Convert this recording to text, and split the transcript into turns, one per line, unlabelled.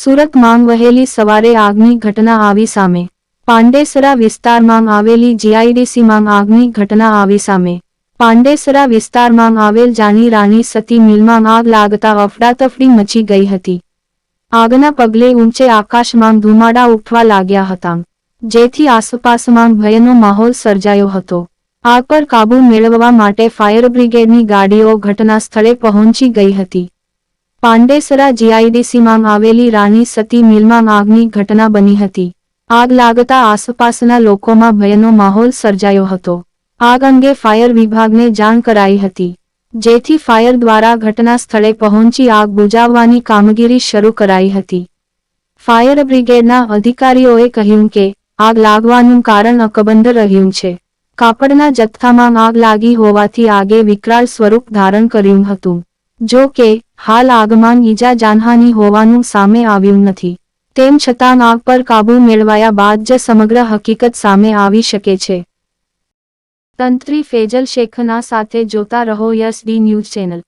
સુરત માંગ વહેલી સવારે આગની ઘટના આવી સામે. પાંડેસરા વિસ્તારમાં આવેલી જીઆઈડીસીમાં આગની ઘટના આવી સામે. પાંડેસરા વિસ્તારમાં આવેલ જાની રાણી સતી મિલમાં આગ લાગતા અફડાતફડી મચી ગઈ હતી. આગના પગલે ઊંચે આકાશમાં ધુમાડા ઉઠવા લાગ્યા હતા. જેથી આસપાસમાં ભયનો માહોલ સર્જાયો હતો. આગ પર કાબૂ મેળવવા માટે ફાયર બ્રિગેડની ગાડીઓ ઘટના સ્થળે પહોંચી ગઈ હતી. પાંડેસરા જીઆઈડીસીમાં આવેલી રાણી સતી મિલમાં આગની ઘટના બની હતી. આગ લાગતા આસપાસના લોકોમાં ભયનો માહોલ સર્જાયો હતો. આગ અંગે ફાયર વિભાગને જાણ કરાઈ હતી. જેથી ફાયર દ્વારા ઘટના સ્થળે પહોંચી આગ બુઝાવવાની કામગીરી શરૂ કરાઈ હતી. ફાયર બ્રિગેડના અધિકારીઓએ કહ્યું કે, આગ લાગવાનું કારણ અકબંધ રહ્યું છે. કાપડના જથ્થામાં આગ લાગી હોવાથી આગે વિકરાળ સ્વરૂપ ધારણ કર્યું હતું. જો કે, હાલ આગમાં ઈજા જાનહાની હોવાનું સામે આવ્યું નથી. તેમ છતાં આગ પર કાબૂ મેળવાયા બાદ જ સમગ્ર હકીકત સામે આવી શકે છે. તંત્રી ફેજલ શેખના સાથે જોતા રહો યસ ડી ન્યૂઝ ચેનલ.